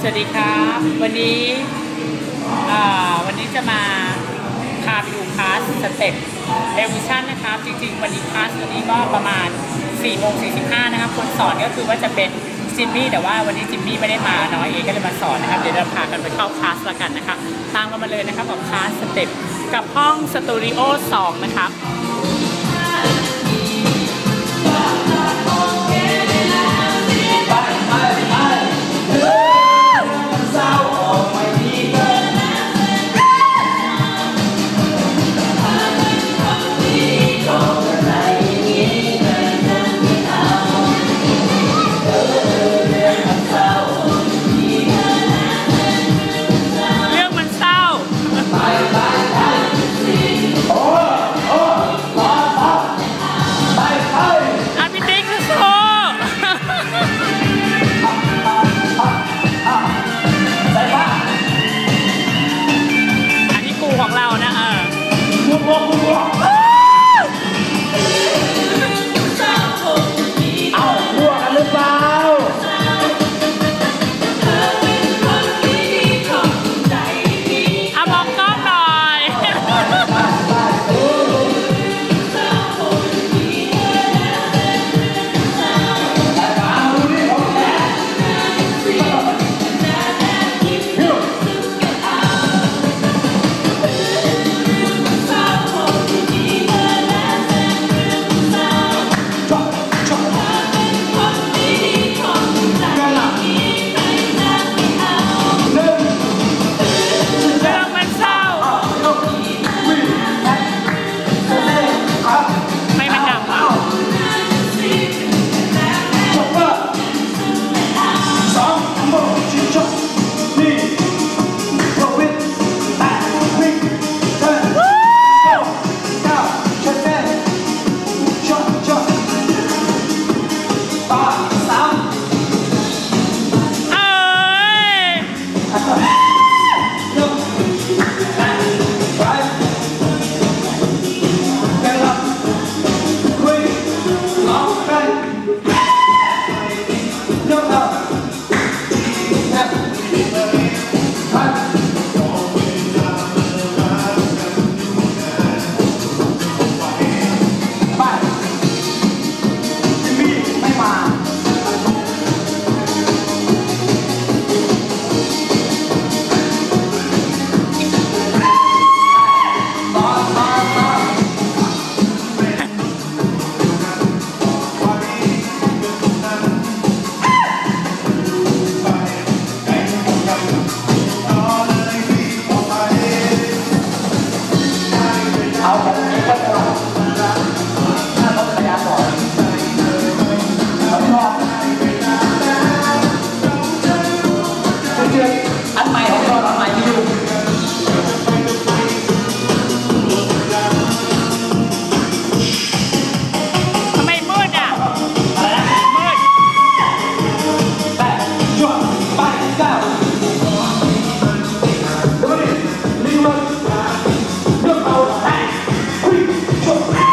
สวัสดีครับ วันนี้วันนี้จะมาพาไปดูคลาสสเต็ปเรวิชั่นนะครับ จริงๆ วันนี้คลาสวันนี้ก็ประมาณ4โมง45นะครับ คนสอนก็คือว่าจะเป็นจิมมี่แต่ว่าวันนี้จิมมี่ไม่ได้มาเนาะเอก็เลยมาสอนนะครับ เดี๋ยวเราพากันไปเข้าคลาสละกันนะคะตามกันมาเลยนะครับกับคลาสสเต็ปกับห้องสตูดิโอ2นะครับ 好。Lord.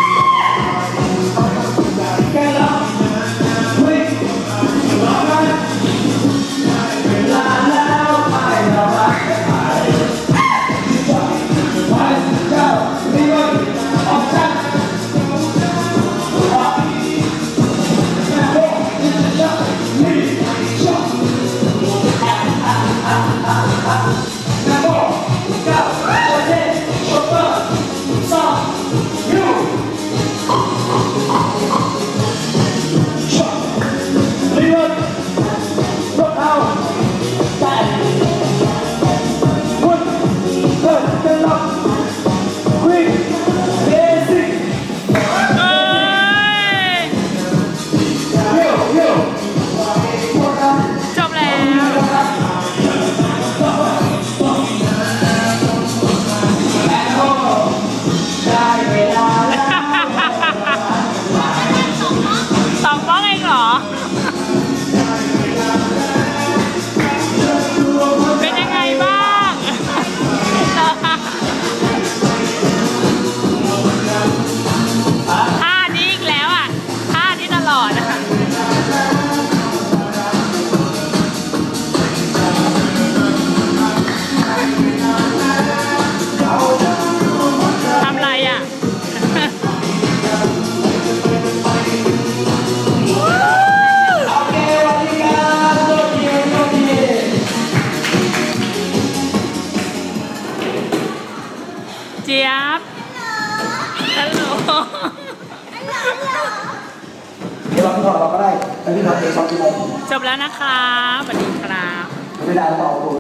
ซ้อมที่ทอเราก็ได้ไปที่ทอเองซ้อมกี่โมงจบแล้วนะคะสวัสดีครับไม่ได้เราก็เอาตัว